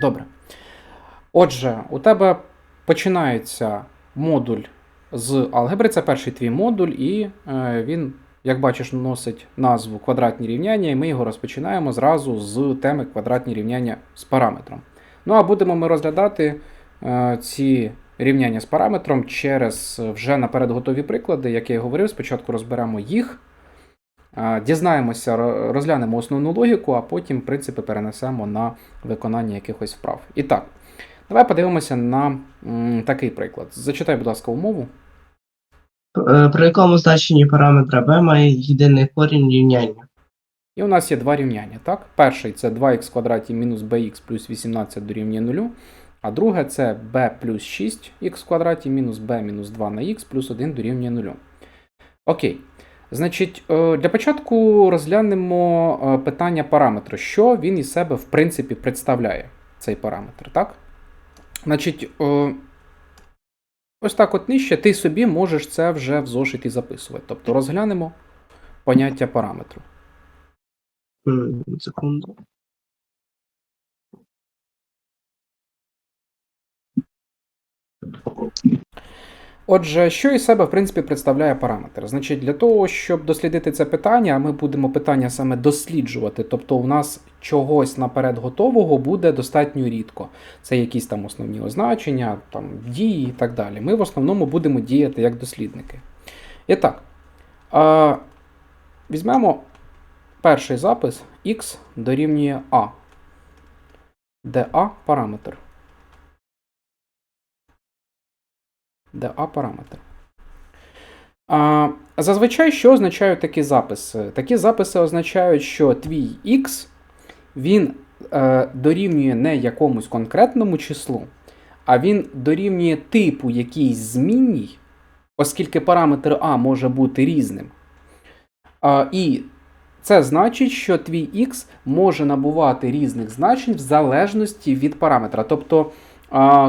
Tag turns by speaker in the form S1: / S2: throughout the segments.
S1: Добре. Отже, у тебе починається модуль з алгебри, це перший твій модуль, і е, він, як бачиш, носить назву квадратні рівняння, і ми його розпочинаємо зразу з теми квадратні рівняння з параметром. Ну а будемо ми розглядати е, ці рівняння з параметром через вже наперед готові приклади, як я і говорив, спочатку розберемо їх. Дізнаємося, розглянемо основну логіку, а потім принципи перенесемо на виконання якихось вправ. І так, давай подивимося на такий приклад. Зачитай, будь ласка, умову.
S2: Е, При якому значенні параметра b має єдиний корінь рівняння?
S1: І у нас є два рівняння. Так? Перший це 2х квадраті мінус bx плюс 18 дорівнює 0, а друге це b плюс 6х квадраті мінус b мінус 2 на х плюс 1 дорівнює 0. Окей. Значить, е, для початку розглянемо е, питання параметру, що він із себе в принципі представляє, цей параметр, так? Значить, е, ось так от нижче ти собі можеш це вже в зошиті записувати. Тобто розглянемо поняття параметру.
S2: Секунду.
S1: Отже, що із себе в принципі представляє параметр? Значить, для того, щоб дослідити це питання, ми будемо питання саме досліджувати. Тобто, у нас чогось наперед готового буде достатньо рідко. Це якісь там основні означення, там дії і так далі. Ми в основному будемо діяти як дослідники. І так, е, візьмемо перший запис x дорівнює a, де a параметр. А параметр. А, зазвичай, що означають такі записи? Такі записи означають, що твій X він е, дорівнює не якомусь конкретному числу, а він дорівнює типу якійсь змінній, оскільки параметр А може бути різним. А, і це значить, що твій X може набувати різних значень в залежності від параметра. Тобто.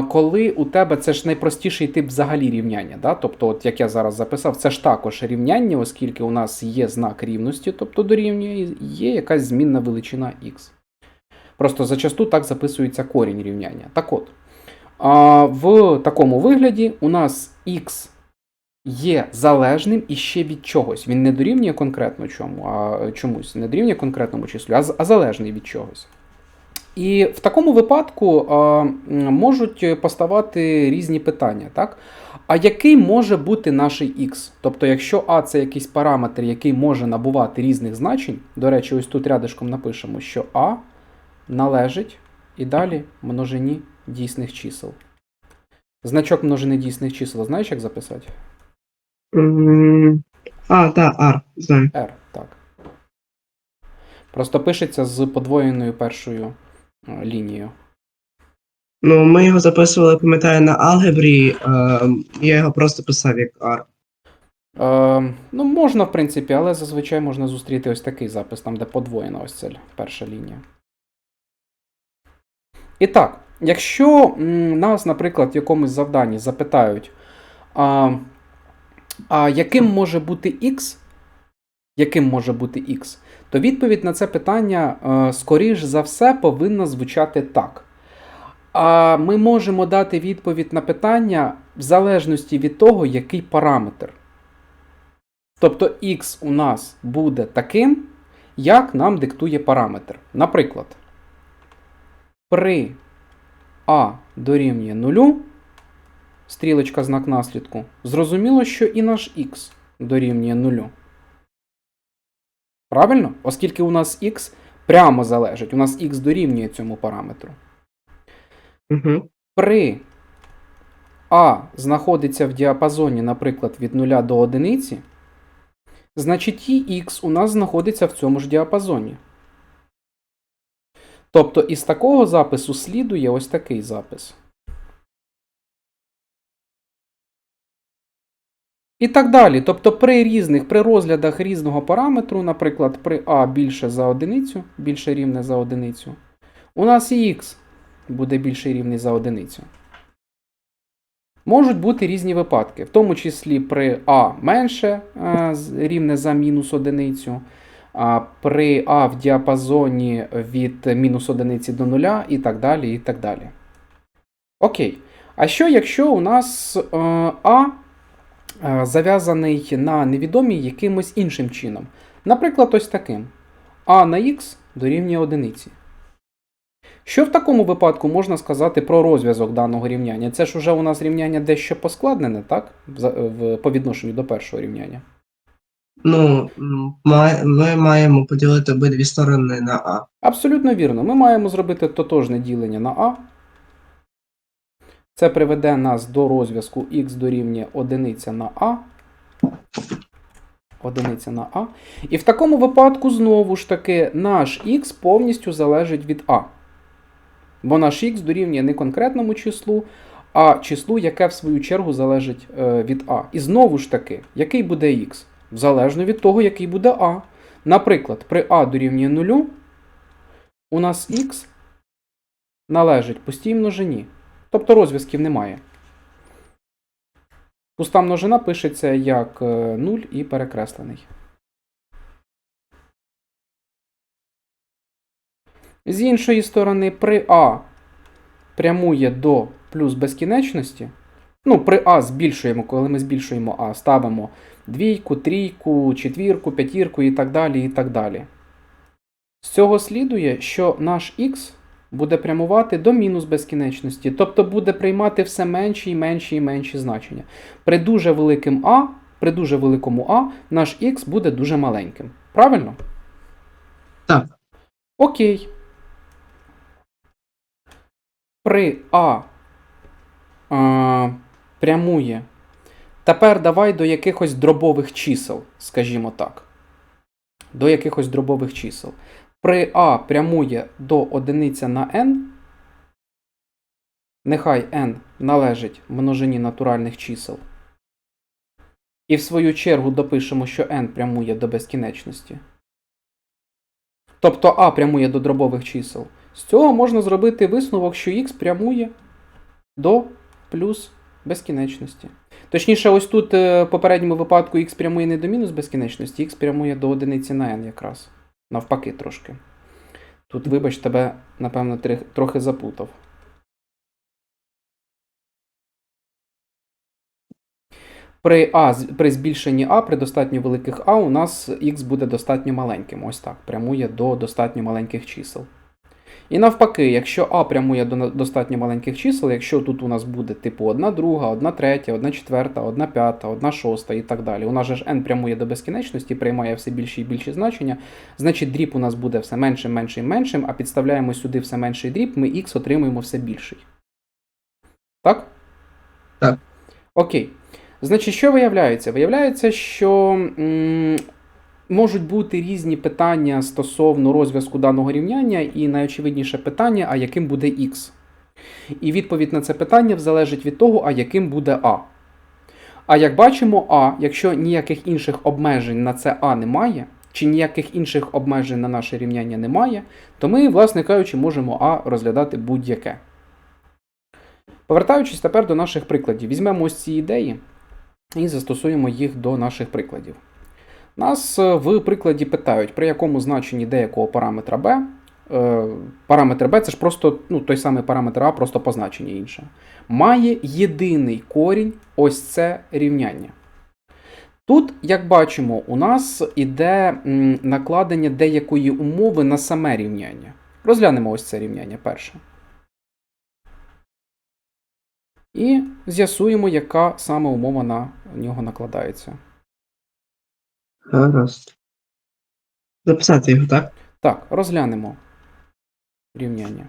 S1: Коли у тебе це ж найпростіший тип взагалі рівняння. Да? Тобто, от як я зараз записав, це ж також рівняння, оскільки у нас є знак рівності, тобто дорівнює, є якась змінна величина x. Просто зачасту так записується корінь рівняння. Так от, в такому вигляді у нас x є залежним іще від чогось. Він не дорівнює конкретно чому, а чомусь, не дорівнює конкретному з- а залежний від чогось. І в такому випадку е, можуть поставати різні питання, так? А який може бути наш x? Тобто, якщо А це якийсь параметр, який може набувати різних значень, до речі, ось тут рядишком напишемо, що А належить і далі множині дійсних чисел. Значок множини дійсних чисел, знаєш, як записати?
S2: А, так, R, знаю.
S1: R, так. Просто пишеться з подвоєною першою е, лінією.
S2: Ну, ми його записували, пам'ятаю, на алгебрі, е, я його просто писав як R.
S1: Е, ну, можна, в принципі, але зазвичай можна зустріти ось такий запис, там, де подвоєна ось ця перша лінія. І так, якщо нас, наприклад, в якомусь завданні запитають, а, а яким може бути x, яким може бути x, то відповідь на це питання, е, скоріш за все, повинна звучати так. А ми можемо дати відповідь на питання в залежності від того, який параметр. Тобто x у нас буде таким, як нам диктує параметр. Наприклад, при а дорівнює 0, стрілочка знак наслідку, зрозуміло, що і наш x дорівнює 0. Правильно? Оскільки у нас x прямо залежить, у нас x дорівнює цьому параметру.
S2: Угу.
S1: При А знаходиться в діапазоні, наприклад, від 0 до 1, значить і х у нас знаходиться в цьому ж діапазоні. Тобто із такого запису слідує ось такий запис. І так далі. Тобто при різних, при розглядах різного параметру, наприклад, при А більше за одиницю, більше рівне за одиницю, у нас і х буде більше рівний за одиницю. Можуть бути різні випадки, в тому числі при А менше е, рівне за мінус одиницю, при А в діапазоні від мінус одиниці до нуля і так далі. і так далі. Окей. А що, якщо у нас е, А зав'язаний на невідомій якимось іншим чином? Наприклад, ось таким. А на х дорівнює одиниці. Що в такому випадку можна сказати про розв'язок даного рівняння? Це ж уже у нас рівняння дещо поскладнене, так? По відношенню до першого рівняння.
S2: Ну, ми маємо поділити обидві сторони на А.
S1: Абсолютно вірно. Ми маємо зробити тотожне ділення на А. Це приведе нас до розв'язку х дорівнює одиниця на А. Одиниця на А. І в такому випадку, знову ж таки, наш х повністю залежить від А. Бо наш х дорівнює не конкретному числу, а числу, яке в свою чергу залежить е, від А. І знову ж таки, який буде х? Залежно від того, який буде А. Наприклад, при А дорівнює 0, у нас х належить пустій множині. Тобто розв'язків немає. Пуста множина пишеться як 0 і перекреслений. З іншої сторони, при А прямує до плюс безкінечності. Ну, при А збільшуємо, коли ми збільшуємо А, ставимо двійку, трійку, четвірку, п'ятірку і так далі. і так далі. З цього слідує, що наш х буде прямувати до мінус безкінечності, тобто буде приймати все менші і менші і менші значення. При дуже великим А, при дуже великому А, наш х буде дуже маленьким. Правильно?
S2: Так.
S1: Окей. При А, а прямує. Тепер давай до якихось дробових чисел, скажімо так. До якихось дробових чисел. При А прямує до одиниця на n. Нехай n належить множині натуральних чисел. І в свою чергу допишемо, що n прямує до безкінечності. Тобто А прямує до дробових чисел. З цього можна зробити висновок, що х прямує до плюс безкінечності. Точніше, ось тут е, в попередньому випадку х прямує не до мінус безкінечності, х прямує до одиниці на n якраз. Навпаки трошки. Тут, вибач, тебе, напевно, трохи запутав. При, а, при збільшенні А, при достатньо великих А, у нас х буде достатньо маленьким. Ось так. Прямує до достатньо маленьких чисел. І навпаки, якщо А прямує до достатньо маленьких чисел, якщо тут у нас буде типу 1 друга, 1 третя, 1 четверта, 1 п'ята, 1 шоста і так далі. У нас же ж n прямує до безкінечності, приймає все більші і більші значення. Значить, дріб у нас буде все меншим, меншим, меншим, а підставляємо сюди все менший дріб, ми х отримуємо все більший. Так?
S2: Так.
S1: Окей. Значить, що виявляється? Виявляється, що м, можуть бути різні питання стосовно розв'язку даного рівняння, і найочевидніше питання, а яким буде х. І відповідь на це питання залежить від того, а яким буде а. А як бачимо, а, якщо ніяких інших обмежень на це а немає, чи ніяких інших обмежень на наше рівняння немає, то ми, власне кажучи, можемо а розглядати будь-яке. Повертаючись тепер до наших прикладів, візьмемо ось ці ідеї і застосуємо їх до наших прикладів. Нас е, в прикладі питають, при якому значенні деякого параметра b. е, Параметр b це ж просто ну, той самий параметр а, просто позначення інше. Має єдиний корінь ось це рівняння. Тут, як бачимо, у нас іде накладення деякої умови на саме рівняння. Розглянемо ось це рівняння перше. І з'ясуємо, яка саме умова на нього накладається.
S2: Гаразд. Записати його, так?
S1: Так, розглянемо рівняння.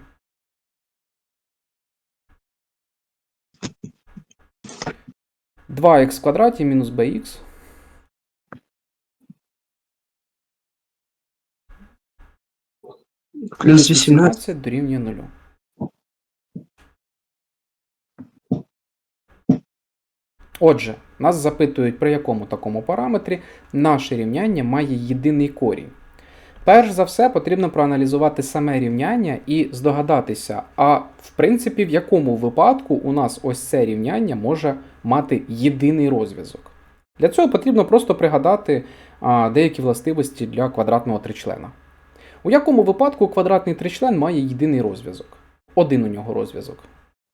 S1: Два х в квадраті мінус bx.
S2: Плюс 18.
S1: дорівнює 0. Отже, нас запитують, при якому такому параметрі наше рівняння має єдиний корінь. Перш за все, потрібно проаналізувати саме рівняння і здогадатися, а в принципі, в якому випадку у нас ось це рівняння може мати єдиний розв'язок. Для цього потрібно просто пригадати деякі властивості для квадратного тричлена. У якому випадку квадратний тричлен має єдиний розв'язок? Один у нього розв'язок.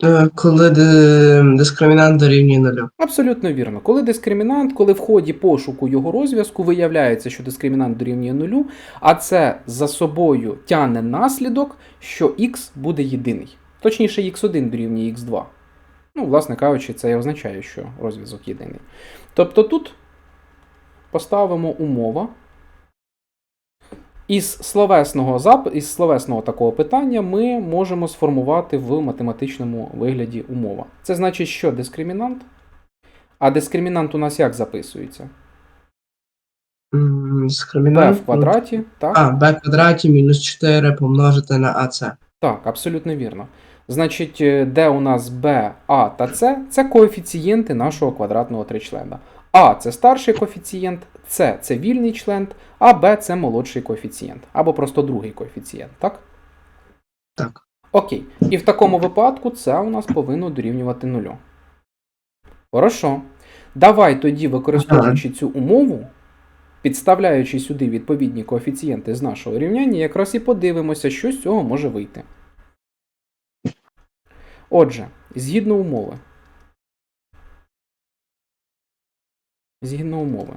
S2: Е, Коли ди- дискримінант дорівнює нулю.
S1: Абсолютно вірно. Коли дискримінант, коли в ході пошуку його розв'язку виявляється, що дискримінант дорівнює нулю, а це за собою тягне наслідок, що x буде єдиний. Точніше, x1 дорівнює x2. Ну, власне кажучи, це і означає, що розв'язок єдиний. Тобто тут поставимо умова. Із словесного зап... із словесного такого питання ми можемо сформувати в математичному вигляді умова. Це значить, що дискримінант. А дискримінант у нас як записується?
S2: М,
S1: b в квадраті, так?
S2: А, b квадраті мінус 4 помножити на АЦ.
S1: Так, абсолютно вірно. Значить, е, де у нас b, a та c – це коефіцієнти нашого квадратного тричлена. А це старший коефіцієнт, С це вільний член, а Б це молодший коефіцієнт, або просто другий коефіцієнт, так?
S2: Так.
S1: Окей. І в такому випадку це у нас повинно дорівнювати нулю. Хорошо. Давай тоді, використовуючи цю умову, підставляючи сюди відповідні коефіцієнти з нашого рівняння, якраз і подивимося, що з цього може вийти. Отже, згідно умови. Згідно умови.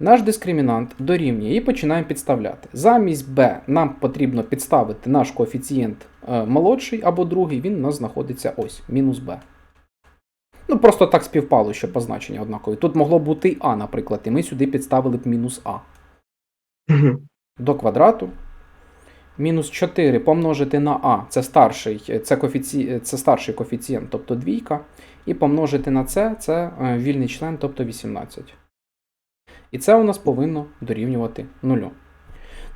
S1: Наш дискримінант дорівнює і починаємо підставляти. Замість b нам потрібно підставити наш коефіцієнт е, молодший або другий, він у нас знаходиться ось, мінус b. Ну, просто так співпало, що позначення однакові. Тут могло бути і а, наприклад, і ми сюди підставили б мінус а до квадрату. Мінус 4 помножити на а, це старший, це, коефіці... це старший коефіцієнт, тобто двійка. І помножити на це, це е, вільний член, тобто 18. І це у нас повинно дорівнювати нулю.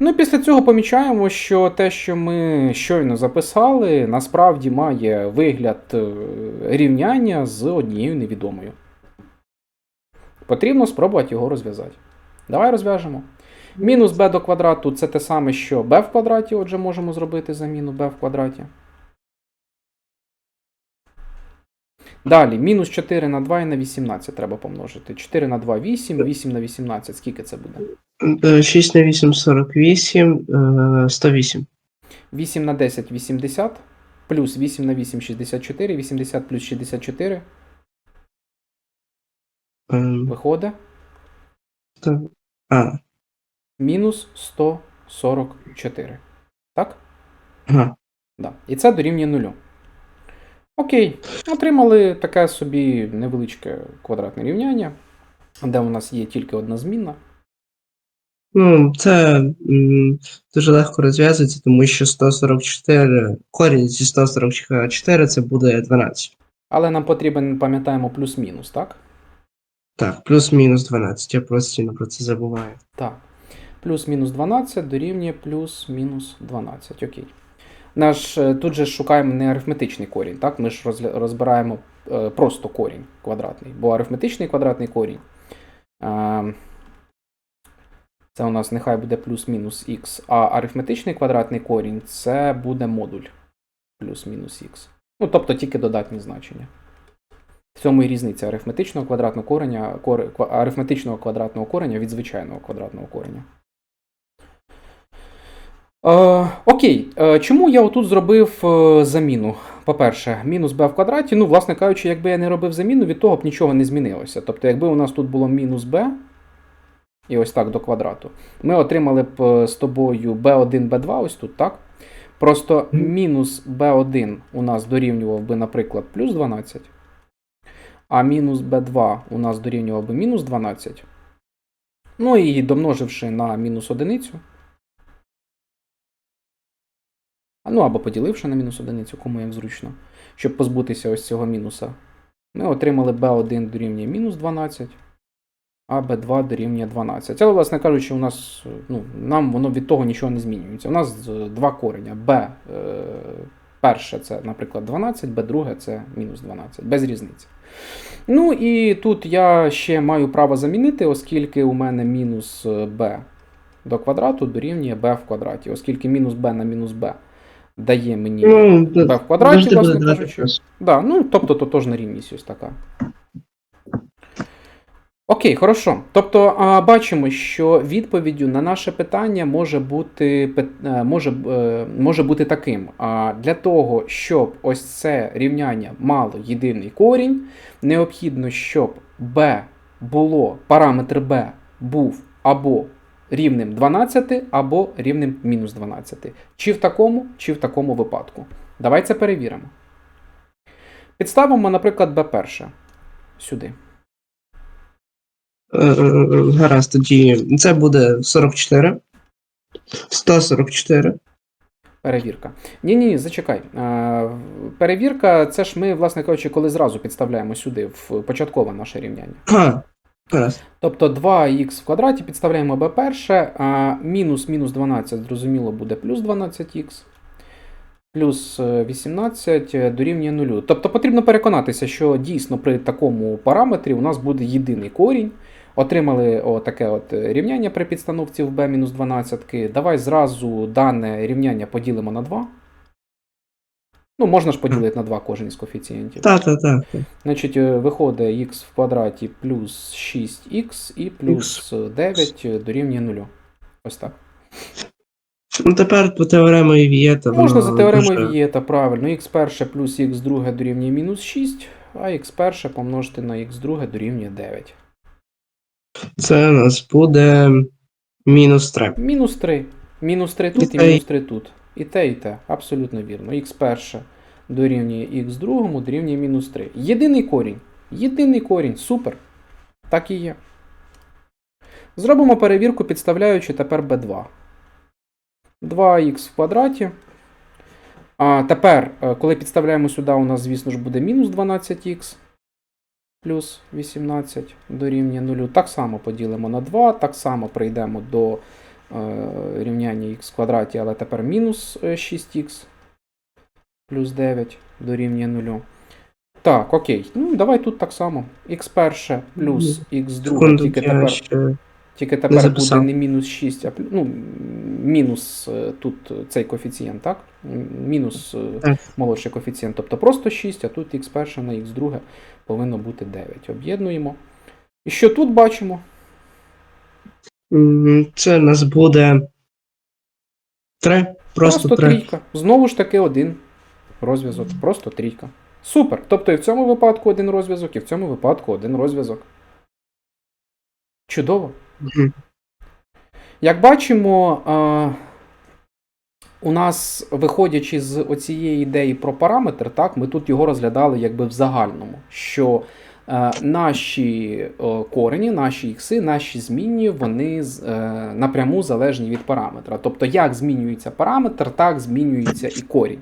S1: Ну після цього помічаємо, що те, що ми щойно записали, насправді має вигляд е, рівняння з однією невідомою. Потрібно спробувати його розв'язати. Давай розв'яжемо. Мінус b до квадрату це те саме, що b в квадраті, отже, можемо зробити заміну b в квадраті. Далі, мінус 4 на 2 і на 18 треба помножити. 4 на 2 8, 8 на 18. Скільки це буде?
S2: Е, 6 на 8 48, е, 108.
S1: 8 на 10 80, плюс 8 на 8 64, 80 плюс 64
S2: Ем,
S1: виходить
S2: А,
S1: мінус 144. Так?
S2: ага.
S1: Да. І це дорівнює нулю. Окей, отримали таке собі невеличке квадратне рівняння, де у нас є тільки одна змінна.
S2: Ну, це дуже легко розв'язується, тому що 144, корінь зі 144 це буде 12.
S1: Але нам потрібен, пам'ятаємо, плюс-мінус, так?
S2: Так, плюс-мінус 12. Я постійно про це забуваю.
S1: Так. Плюс-мінус 12 дорівнює плюс-мінус 12. Окей. Наш, е, тут же шукаємо не арифметичний корінь, так? Ми ж розбираємо е, просто корінь квадратний, бо арифметичний квадратний корінь. Е, це у нас нехай буде плюс-мінус х, а арифметичний квадратний корінь це буде модуль плюс-мінус х. Ну, тобто тільки додатні значення. В цьому і різниця арифметичного квадратного кореня, кор, арифметичного квадратного кореня від звичайного квадратного кореня. Е, окей, е, чому я отут зробив е, заміну? По-перше, мінус b в квадраті. Ну, власне кажучи, якби я не робив заміну, від того б нічого не змінилося. Тобто, якби у нас тут було мінус b, і ось так до квадрату, ми отримали б е, з тобою b1, b2, ось тут, так? Просто мінус b1 у нас дорівнював би, наприклад, плюс 12, а мінус b2 у нас дорівнював би мінус 12. Ну і домноживши на мінус одиницю, ну або поділивши на мінус одиницю, кому як зручно, щоб позбутися ось цього мінуса, ми отримали b1 дорівнює мінус 12, а b2 дорівнює 12. Але, власне кажучи, у нас, ну, нам воно від того нічого не змінюється. У нас е, два кореня. b е, перше це, наприклад, 12, b друге це мінус 12, без різниці. Ну і тут я ще маю право замінити, оскільки у мене мінус е, b до квадрату дорівнює b в квадраті, оскільки мінус b на мінус b дає мені
S2: Ну,
S1: b в квадраті, власне кажучи. Да, ну, тобто тотожна рівність ось така. Окей, хорошо. Тобто а, бачимо, що відповіддю на наше питання може бути, е, може, е, може бути таким. А, для того, щоб ось це рівняння мало єдиний корінь, необхідно, щоб b було, параметр b був або рівним 12, або рівним мінус 12. Чи в такому, чи в такому випадку. Давай це перевіримо. Підставимо, наприклад, b перше сюди.
S2: Е, Гаразд, тоді це буде 44. 144.
S1: Перевірка. Ні, ні, зачекай. Е, Перевірка, це ж ми, власне кажучи, коли зразу підставляємо сюди в початкове наше рівняння.
S2: А, гаразд.
S1: Тобто 2х в квадраті підставляємо b перше, а мінус мінус 12, зрозуміло, буде плюс 12х. Плюс е, 18 дорівнює 0. Тобто потрібно переконатися, що дійсно при такому параметрі у нас буде єдиний корінь. Отримали отаке от рівняння при підстановці в b-12. Давай зразу дане рівняння поділимо на 2. Ну, можна ж поділити на 2 кожен із коефіцієнтів.
S2: Так, так, так.
S1: Значить, е, виходить х в квадраті плюс 6х і плюс 9 дорівнює 0. Ось так.
S2: Ну тепер по теоремою Вієта.
S1: Можна за теоремою Вієта, правильно. х перше плюс х друге дорівнює мінус 6, а х перше помножити на х друге дорівнює 9.
S2: Це у нас буде мінус 3.
S1: Мінус 3. Мінус 3 тут і- мінус 3 тут. І те, і те. Абсолютно вірно. х перше дорівнює х другому дорівнює мінус 3. Єдиний корінь. Єдиний корінь. Супер. Так і є. Зробимо перевірку, підставляючи тепер b2. 2х в квадраті. А тепер, е, коли підставляємо сюди, у нас, звісно ж, буде мінус 12х плюс 18 дорівнює 0. Так само поділимо на 2, так само прийдемо до рівняння х в квадраті, але тепер мінус е, 6х плюс 9 дорівнює 0. Так, окей. Ну, давай тут так само. х перше плюс х друге, тільки тепер, тільки тепер буде не мінус 6, а ну, мінус е, тут цей коефіцієнт, так? Мінус е, молодший коефіцієнт, тобто просто 6, а тут х перше на х друге повинно бути 9. Об'єднуємо. І що тут бачимо?
S2: Це у нас буде 3. Просто,
S1: Просто
S2: 3.
S1: трійка. Знову ж таки один розв'язок. Просто трійка. Супер. Тобто і в цьому випадку один розв'язок, і в цьому випадку один розв'язок. Чудово. Як бачимо, у нас, виходячи з оцієї ідеї про параметр, так, ми тут його розглядали якби в загальному, що наші е, корені, наші ікси, наші змінні, вони е, напряму залежні від параметра. Тобто, як змінюється параметр, так змінюється і корінь.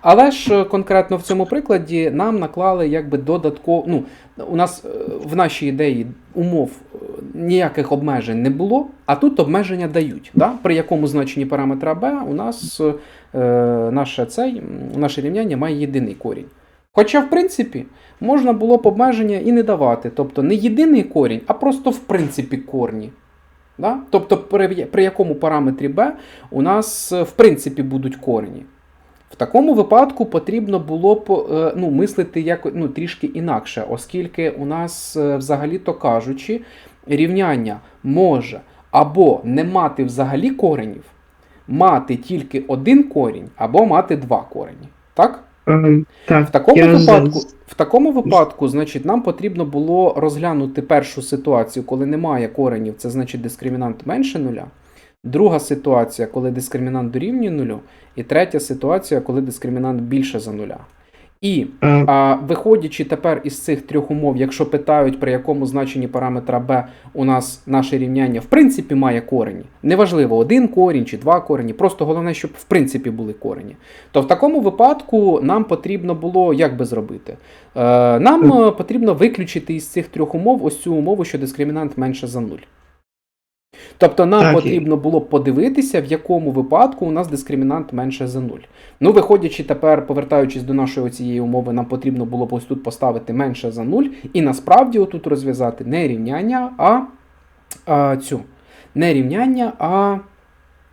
S1: Але ж е, конкретно в цьому прикладі нам наклали якби додатково. Ну, у нас в нашій ідеї умов ніяких обмежень не було, а тут обмеження дають. Да? При якому значенні параметра b у нас е, наше, цей, наше рівняння має єдиний корінь. Хоча, в принципі, можна було б обмеження і не давати. Тобто не єдиний корінь, а просто в принципі корні. Да? Тобто, при, при якому параметрі b у нас е, в принципі будуть корені. В такому випадку потрібно було б е, ну, мислити як, ну, трішки інакше, оскільки у нас, е, взагалі-то кажучи, рівняння може або не мати взагалі коренів, мати тільки один корінь, або мати два корені. Так?
S2: Ем, Так,
S1: В такому
S2: я
S1: випадку,
S2: за-
S1: в такому випадку, значить, нам потрібно було розглянути першу ситуацію, коли немає коренів, це значить дискримінант менше нуля. Друга ситуація, коли дискримінант дорівнює нулю. І третя ситуація, коли дискримінант більше за нуля. І
S2: Е,
S1: а, виходячи тепер із цих трьох умов, якщо питають, при якому значенні параметра b у нас наше рівняння в принципі має корені, неважливо, один корінь чи два корені, просто головне, щоб в принципі були корені, то в такому випадку нам потрібно було як би зробити? Е, нам е, потрібно виключити із цих трьох умов ось цю умову, що дискримінант менше за нуль. Тобто нам
S2: Так,
S1: потрібно було подивитися, в якому випадку у нас дискримінант менше за 0. Ну, виходячи тепер, повертаючись до нашої цієї умови, нам потрібно було б ось тут поставити менше за 0, і насправді отут розв'язати не рівняння, а, а цю. Не рівняння, а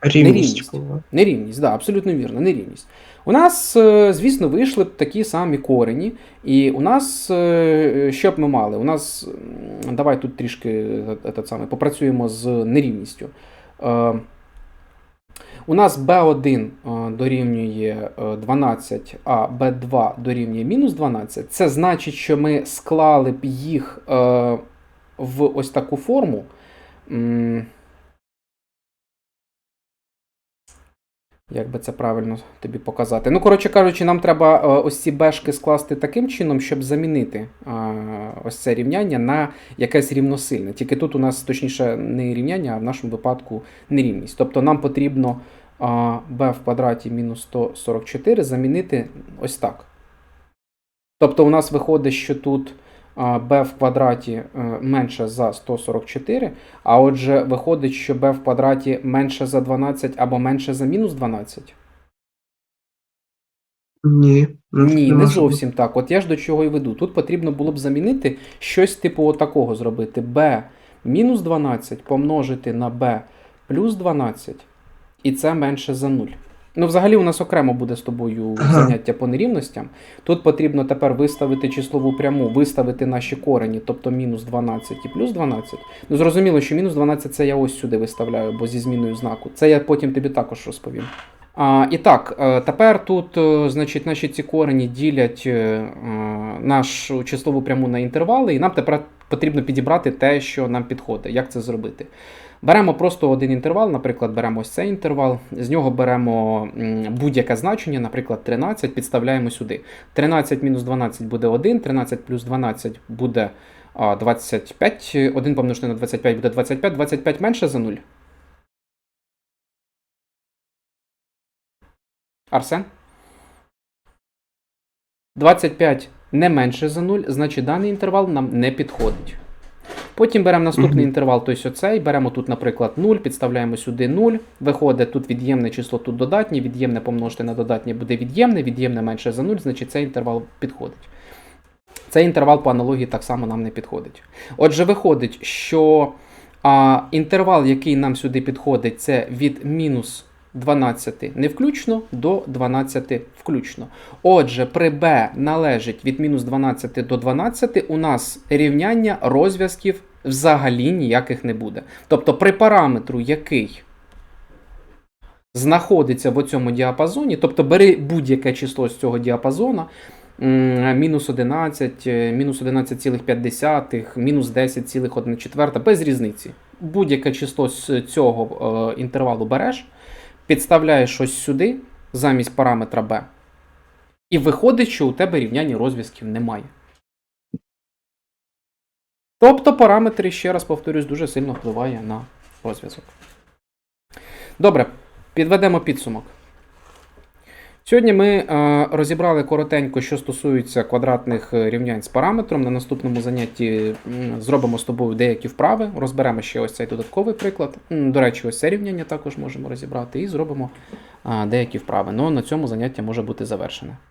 S2: рівність.
S1: нерівність. Нерівність, да, абсолютно вірно, нерівність. У нас, е, звісно, вийшли б такі самі корені, і у нас е, що б ми мали? У нас, давай тут трішки е, этот попрацюємо з нерівністю. У нас B1 е, дорівнює е, 12, а B2 дорівнює мінус 12. Це значить, що ми склали б їх в ось таку форму. Як би це правильно тобі показати? Ну, коротше кажучи, нам треба е, ось ці бешки скласти таким чином, щоб замінити е, ось це рівняння на якесь рівносильне. Тільки тут у нас точніше не рівняння, а в нашому випадку нерівність. Тобто нам потрібно е, b в квадраті мінус 144 замінити ось так. Тобто у нас виходить, що тут b в квадраті е, менше за 144, а отже, виходить, що b в квадраті менше за 12 або менше за мінус 12.
S2: Ні.
S1: Ні, не зовсім так. От я ж до чого і веду. Тут потрібно було б замінити щось типу отакого зробити. b мінус 12 помножити на b плюс 12, і це менше за 0. Ну, взагалі, у нас окремо буде з тобою заняття по нерівностям. Тут потрібно тепер виставити числову пряму, виставити наші корені, тобто мінус 12 і плюс 12. Ну, зрозуміло, що мінус 12 це я ось сюди виставляю, бо зі зміною знаку. Це я потім тобі також розповім. А, і так, е, тепер тут, е, значить, наші ці корені ділять е, нашу числову пряму на інтервали, і нам тепер потрібно підібрати те, що нам підходить. Як це зробити? Беремо просто один інтервал, наприклад, беремо ось цей інтервал, з нього беремо будь-яке значення, наприклад, 13, підставляємо сюди. 13 мінус 12 буде 1, 13 плюс 12 буде 25, 1 помножити на 25 буде 25, 25 менше за 0. Арсен? 25 не менше за 0, значить даний інтервал нам не підходить. Потім беремо наступний інтервал, тобто оцей, беремо тут, наприклад, 0, підставляємо сюди 0, виходить тут від'ємне число, тут додатнє, від'ємне помножити на додатнє буде від'ємне, від'ємне менше за 0, значить цей інтервал підходить. Цей інтервал по аналогії так само нам не підходить. Отже, виходить, що а, інтервал, який нам сюди підходить, це від мінус 12 не включно до 12 включно. Отже, при b належить від мінус 12 до 12, у нас рівняння розв'язків взагалі ніяких не буде. Тобто при параметру, який знаходиться в цьому діапазоні, тобто бери будь-яке число з цього діапазона, мінус 11, е, мінус 11,5, мінус 10,1 без різниці. Будь-яке число з цього е, інтервалу береш, підставляєш щось сюди замість параметра b, і виходить, що у тебе рівняння розв'язків немає. Тобто параметри, ще раз повторюсь, дуже сильно впливає на розв'язок. Добре, підведемо підсумок. Сьогодні ми е, розібрали коротенько, що стосується квадратних е, рівнянь з параметром. На наступному занятті зробимо з тобою деякі вправи, розберемо ще ось цей додатковий приклад. До речі, ось це рівняння також можемо розібрати і зробимо е, деякі вправи. Ну, на цьому заняття може бути завершене.